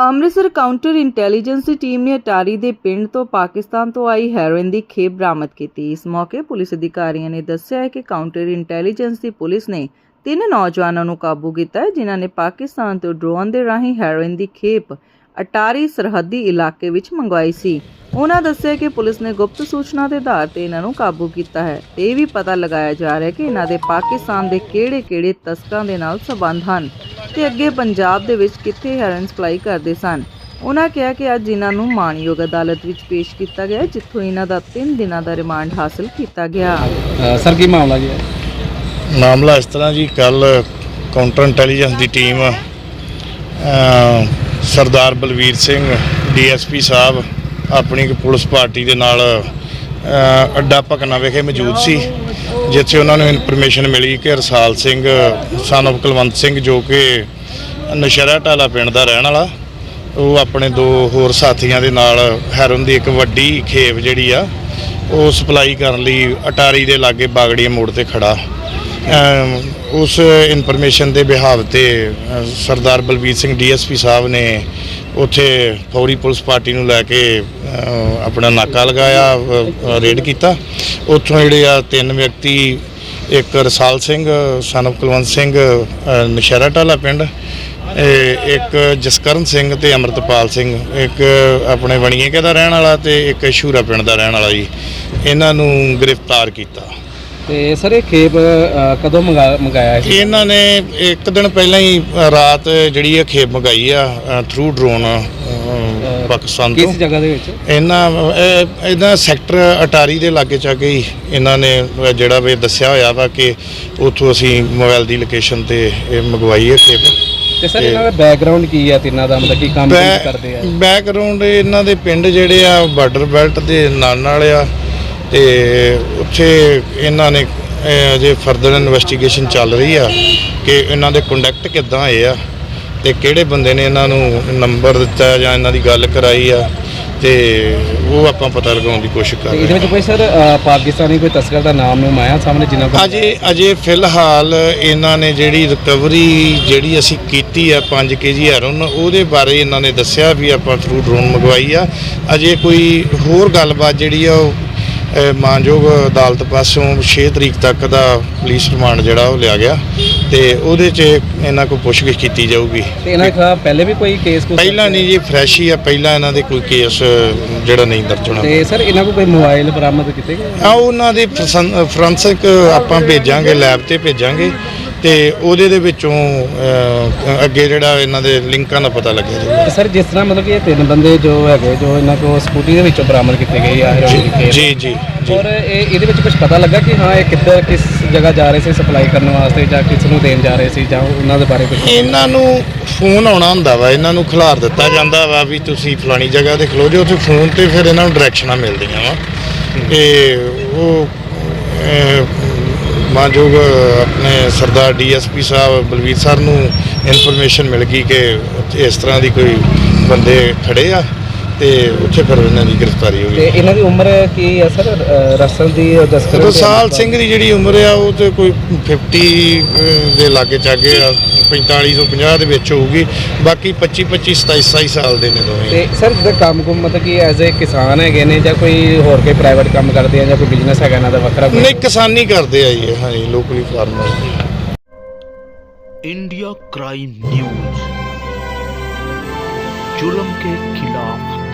Amritsar counter intelligence team ਨੇ ਅਟਾਰੀ ਦੇ ਪਿੰਡ ਤੋਂ ਪਾਕਿਸਤਾਨ ਤੋਂ ਆਈ ਹੈਰੋਇਨ ਦੀ ਖੇਪ ਬਰਾਮਦ ਕੀਤੀ। ਇਸ ਮੌਕੇ ਪੁਲਿਸ ਅਧਿਕਾਰੀਆਂ ਨੇ ਦੱਸਿਆ ਹੈ ਕਿ ਕਾਊਂਟਰ ਇੰਟੈਲੀਜੈਂਸ ਦੀ ਪੁਲਿਸ ਨੇ ਤਿੰਨ ਨੌਜਵਾਨਾਂ ਨੂੰ ਕਾਬੂ ਕੀਤਾ ਹੈ, ਜਿਨ੍ਹਾਂ ਨੇ ਪਾਕਿਸਤਾਨ ਤੋਂ ਡਰੋਨ ਦੇ ਰਾਹੀਂ ਹੈਰੋਇਨ ਦੀ ਖੇਪ ਅਟਾਰੀ ਸਰਹੱਦੀ ਇਲਾਕੇ ਵਿੱਚ ਮੰਗਵਾਈ ਸੀ। ਉਹਨਾਂ ਦੱਸਿਆ ਕਿ ਪੁਲਿਸ ਨੇ ਗੁਪਤ ਸੂਚਨਾ ਦੇ ਆਧਾਰ ਤੇ ਇਹਨਾਂ ਨੂੰ ਕਾਬੂ ਕੀਤਾ ਹੈ। ਤੇ ਇਹ ਵੀ ਪਤਾ ਲਗਾਇਆ ਜਾ ਰਿਹਾ ਹੈ ਕਿ ਇਹਨਾਂ ਦੇ ਪਾਕਿਸਤਾਨ ਦੇ ਕਿਹੜੇ-ਕਿਹੜੇ ਤਸਕਰਾਂ ਦੇ ਨਾਲ ਸਬੰਧ ਹਨ। ਤੇ ਅੱਗੇ ਪੰਜਾਬ ਦੇ ਵਿੱਚ ਕਿੱਥੇ ਹੈਰਨ ਸਪਲਾਈ ਕਰਦੇ ਸਨ ਉਹਨਾਂ ਕਿਹਾ ਕਿ ਅੱਜ ਇਹਨਾਂ ਨੂੰ ਮਾਣਯੋਗ ਅਦਾਲਤ ਵਿੱਚ ਪੇਸ਼ ਕੀਤਾ ਗਿਆ ਜਿੱਥੋਂ ਇਹਨਾਂ ਦਾ 3 ਦਿਨਾਂ ਦਾ ਰਿਮਾਂਡ ਹਾਸਲ ਕੀਤਾ ਗਿਆ ਸਰ ਕੀ ਮਾਮਲਾ ਜੀ? ਮਾਮਲਾ ਇਸ ਤਰ੍ਹਾਂ ਜੀ ਕੱਲ ਕਾਊਂਟਰ ਇੰਟੈਲੀਜੈਂਸ ਦੀ ਟੀਮ ਅ, ਸਰਦਾਰ ਬਲਵੀਰ ਸਿੰਘ ਡੀਐਸਪੀ ਸਾਹਿਬ ਆਪਣੀ ਇੱਕ ਪੁਲਿਸ ਪਾਰਟੀ ਦੇ ਨਾਲ ਅ, ਅੱਡਾ ਭਕਨਾ ਵਿਖੇ ਮੌਜੂਦ ਸੀ ਜਿੱਥੇ ਉਹਨਾਂ ਨੂੰ ਇਨਫੋਰਮੇਸ਼ਨ ਮਿਲੀ ਕਿ ਰਸਾਲ ਸਿੰਘ son of ਕੁਲਵੰਤ ਸਿੰਘ ਜੋ ਕਿ ਨਸ਼ਹਿਰਾ ਢਾਲਾ ਪਿੰਡ ਦਾ ਰਹਿਣ ਵਾਲਾ। ਉਹ ਆਪਣੇ ਦੋ ਹੋਰ ਸਾਥੀਆਂ ਦੇ ਨਾਲ ਹੈਰਨ ਦੀ ਇੱਕ ਵੱਡੀ ਖੇਪ ਜਿਹੜੀ ਆ, ਉਹ ਸਪਲਾਈ ਕਰਨ ਲਈ ਅਟਾਰੀ ਦੇ ਲਾਗੇ ਬਾਗੜੀਆ ਮੋੜ ਤੇ ਖੜਾ। ਉਸ ਇਨਫੋਰਮੇਸ਼ਨ ਦੇ ਬਿਹਾਵ ਤੇ ਸਰਦਾਰ ਬਲਬੀਰ ਸਿੰਘ ਡੀਐਸਪੀ ਸਾਹਿਬ ਨੇ ਉੱਥੇ ਫੌਰੀ ਪੁਲਿਸ ਪਾਰਟੀ ਨੂੰ ਲੈ ਕੇ ਆਪਣਾ ਨਾਕਾ ਲਗਾਇਆ ਰੇਡ ਕੀਤਾ। ਉੱਥੋਂ ਜਿਹੜੇ ਆ ਤਿੰਨ ਵਿਅਕਤੀ, ਇੱਕ ਰਸਾਲ ਸਿੰਘ son ਕੁਲਵੰਤ ਸਿੰਘ ਨਸ਼ਹਿਰਾ ਢਾਲਾ ਪਿੰਡ ਇਹ ਇੱਕ ਜਸਕਰਨ ਸਿੰਘ ਤੇ ਅਮਰਤਪਾਲ ਸਿੰਘ ਇੱਕ ਆਪਣੇ ਬਣੀਏਕੇ ਦਾ ਰਹਿਣ ਵਾਲਾ ਤੇ ਇੱਕ ਸ਼ੂਰਾ ਪਿੰਡ ਦਾ ਰਹਿਣ ਵਾਲਾ ਜੀ। ਇਹਨਾਂ ਨੂੰ ਗ੍ਰਿਫਤਾਰ ਕੀਤਾ। ਤੇ ਸਰ ਇਹ ਖੇਪ ਕਦੋਂ ਮੰਗਾ ਮੰਗਾਇਆ ਸੀ? ਇਹਨਾਂ ਨੇ ਇੱਕ ਦਿਨ ਪਹਿਲਾਂ ਹੀ ਰਾਤ ਜਿਹੜੀ ਇਹ ਖੇਪ ਮੰਗਾਈ ਆ ਥਰੂ ਡਰੋਨ ਪਾਕਿਸਤਾਨ ਤੋਂ। ਕਿਸ ਜਗ੍ਹਾ ਦੇ ਵਿੱਚ? ਇਹਨਾਂ ਇਹ- ਇਹਦਾ ਸੈਕਟਰ ਅਟਾਰੀ ਦੇ ਲਾਗੇ ਚਾਗੇ ਹੀ ਇਹਨਾਂ ਨੇ ਜਿਹੜਾ ਵੀ ਦੱਸਿਆ ਹੋਇਆ ਵਾ ਕਿ ਉੱਥੋਂ ਅਸੀਂ ਮੋਬਾਈਲ ਦੀ ਲੋਕੇਸ਼ਨ ਤੇ ਇਹ ਮੰਗਵਾਈ ਹੈ ਖੇਪ। ਤੇ ਸਰ ਇਹਨਾਂ ਦਾ ਬੈਕਗ੍ਰਾਉਂਡ ਕੀ ਹੈ ਤਿੰਨਾਂ ਦਾ ਮਤਲਬ ਕੀ ਕੰਮ ਕਰਦੇ ਆ? ਬੈਕਗ੍ਰਾਉਂਡ ਇਹਨਾਂ ਦੇ ਪਿੰਡ ਜਿਹੜੇ ਆ ਬਾਰਡਰ ਬੈਲਟ ਦੇ ਨਾਲ ਨਾਲ ਆ ਤੇ ਉੱਥੇ ਇਹਨਾਂ ਨੇ ਅਜੇ ਫਰਦਰ ਇਨਵੈਸਟੀਗੇਸ਼ਨ ਚੱਲ ਰਹੀ ਆ ਕਿ ਇਹਨਾਂ ਦੇ ਕੰਡਕਟ ਕਿੱਦਾਂ ਆਏ ਆ ਤੇ ਕਿਹੜੇ ਬੰਦੇ ਨੇ ਇਹਨਾਂ ਨੂੰ ਨੰਬਰ ਦਿੱਤਾ ਜਾਂ ਇਹਨਾਂ ਦੀ ਗੱਲ ਕਰਾਈ ਆ। ਤੇ ਉਹ ਆਪਾਂ ਪਤਾ ਲਗਾਉਣ ਦੀ ਕੋਸ਼ਿਸ਼ ਕਰ ਤੇ ਰਹੇ ਇਹਦੇ ਹਾਂ। ਵਿੱਚ ਕੋਈ ਸਰ ਅ, ਪਾਕਿਸਤਾਨੀ ਕੋਈ ਤਸਕਰ ਦਾ ਨਾਮ ਨੂੰ ਆਇਆ ਸਾਹਮਣੇ ਜਿਨ੍ਹਾਂ ਕੋਲ ਅਜੇ ਅਜੇ ਫਿਲਹਾਲ ਇਹਨਾਂ ਨੇ ਜਿਹੜੀ ਰਿਕਵਰੀ ਜਿਹੜੀ ਅਸੀਂ ਕੀਤੀ ਆ 5 ਕੇਜੀ ਹੈਰੋਨ ਉਹਦੇ ਬਾਰੇ ਇਹਨਾਂ ਨੇ ਦੱਸਿਆ ਵੀ ਆਪਾਂ ਥਰੂ ਡਰੋਨ ਮੰਗਵਾਈ ਆ। ਅਜੇ ਕੋਈ ਹੋਰ ਗੱਲਬਾਤ ਜਿਹੜੀ ਆ ਉਹ ਅਹ, ਮਾਨਯੋਗ ਅਦਾਲਤ ਪਾਸੋਂ 6 ਤਰੀਕ ਤੱਕ ਦਾ ਪੁਲਿਸ ਰਿਮਾਂਡ ਜਿਹੜਾ ਉਹ ਲਿਆ ਗਿਆ। ਤੇ ਉਹਦੇ 'ਚ ਇਹਨਾਂ ਕੋਲ ਪੁੱਛਗਿੱਛ ਕੀਤੀ ਜਾਊਗੀ। ਤੇ ਇਹਨਾਂ ਦੇ ਖਿਲਾਫ ਪਹਿਲੇ ਵੀ ਕੋਈ ਕੇਸ ਕੁਛ ਪਹਿਲਾਂ ਨਹੀਂ ਜੀ ਫਰੈਸ਼ ਹੀ ਆ ਪਹਿਲਾਂ ਇਹਨਾਂ ਦੇ ਕੋਈ ਕੇਸ ਜਿਹੜਾ ਨਹੀਂ ਦਰਜ ਹੋਣਾ। ਤੇ ਸਰ ਇਹਨਾਂ ਕੋਲ ਕੋਈ ਮੋਬਾਈਲ ਬਰਾਮਦ ਕੀਤੇ ਗਏ? ਆ ਉਹਨਾਂ ਦੇ ਫੋਰੈਂਸਿਕ ਆਪਾਂ ਭੇਜਾਂਗੇ ਲੈਬ ਤੇ ਭੇਜਾਂਗੇ। ਤੇ ਉਹਦੇ ਦੇ ਵਿੱਚੋਂ ਅੱਗੇ ਜਿਹੜਾ ਇਹਨਾਂ ਦੇ ਲਿੰਕਾਂ ਦਾ ਪਤਾ ਲੱਗਿਆ ਤੇ ਸਰ ਜਿਸ ਤਰ੍ਹਾਂ ਮਤਲਬ ਕਿ ਇਹ ਤਿੰਨ ਬੰਦੇ ਜੋ ਹੈਗੇ ਜੋ ਇਹਨਾਂ ਕੋਲ ਸਕੂਟੀ ਦੇ ਵਿੱਚੋਂ ਬਰਾਮਦ ਕੀਤੇ ਗਏ ਆ ਜੀ ਜੀ ਜੀ। ਔਰ ਇਹ ਇਹਦੇ ਵਿੱਚ ਕੁਝ ਪਤਾ ਲੱਗਾ ਕਿ ਹਾਂ ਇਹ ਕਿੱਧਰ ਕਿਸ ਜਗ੍ਹਾ ਜਾ ਰਹੇ ਸੀ ਸਪਲਾਈ ਕਰਨ ਵਾਸਤੇ ਜਾਂ ਕਿਸ ਨੂੰ ਦੇਣ ਜਾ ਰਹੇ ਸੀ ਜਾਂ ਉਹਨਾਂ ਦੇ ਬਾਰੇ ਕੁਝ ਇਹਨਾਂ ਨੂੰ ਫੋਨ ਆਉਣਾ ਹੁੰਦਾ ਵਾ ਇਹਨਾਂ ਨੂੰ ਖਿਲਾਰ ਦਿੱਤਾ ਜਾਂਦਾ ਵਾ ਵੀ ਤੁਸੀਂ ਫਲਾਣੀ ਜਗ੍ਹਾ ਤੇ ਖਲੋ ਜਾਓ ਤੇ ਫੋਨ ਤੇ ਫਿਰ ਇਹਨਾਂ ਨੂੰ ਡਾਇਰੈਕਸ਼ਨਾਂ ਮਿਲਦੀਆਂ ਵਾ। ਤੇ ਉਹ ਮਾਨਯੋਗ ਆਪਣੇ ਸਰਦਾਰ ਡੀਐਸਪੀ ਸਾਹਿਬ ਬਲਵੀਰ ਸਰ ਨੂੰ ਇਨਫੋਰਮੇਸ਼ਨ ਮਿਲ ਗਈ ਕਿ ਉੱਥੇ ਇਸ ਤਰ੍ਹਾਂ ਦੀ ਕੋਈ ਬੰਦੇ ਖੜੇ ਆ। ਤੇ ਉੱਥੇ ਫਿਰ ਇਹਨਾਂ ਦੀ ਗ੍ਰਿਫਤਾਰੀ ਹੋ ਤੇ ਗਈ ਇਹਨਾਂ ਦੀ ਉਮਰ ਕੀ ਹੈ ਸਰ ਅ, ਰਸਲ ਦੀ ਔਰ ਜਸਕਰਨ ਦੀ ਰਸਾਲ ਸਿੰਘ ਦੀ ਜਿਹੜੀ ਉਮਰ ਆ ਉਹ ਤੇ ਕੋਈ 50 ਅਹ, ਦੇ ਲਾਗੇ ਚਾਗੇ ਆ 45 ਤੋਂ 50 ਦੇ ਵਿੱਚ ਹੋਊਗੀ ਬਾਕੀ 25 25 27 27 ਸਾਲ ਦੇ ਨੇ ਦੋਵੇਂ ਤੇ ਸਰ ਜਿਹਦਾ ਕੰਮ ਕੁਮ ਮਤਲਬ ਕਿ ਐਜ਼ ਅ ਕਿਸਾਨ ਹੈਗੇ ਨੇ ਜਾਂ ਕੋਈ ਹੋਰ ਕੋਈ ਪ੍ਰਾਈਵੇਟ ਕੰਮ ਕਰਦੇ ਆ ਜਾਂ ਕੋਈ ਬਿਜ਼ਨਸ ਹੈਗਾ ਇਹਨਾਂ ਦਾ ਵੱਖਰਾ ਕੋਈ ਨਹੀਂ ਕਿਸਾਨੀ ਕਰਦੇ ਆ ਜੀ ਹਾਂਜੀ locally farmer India crime news जुल्म के खिलाफ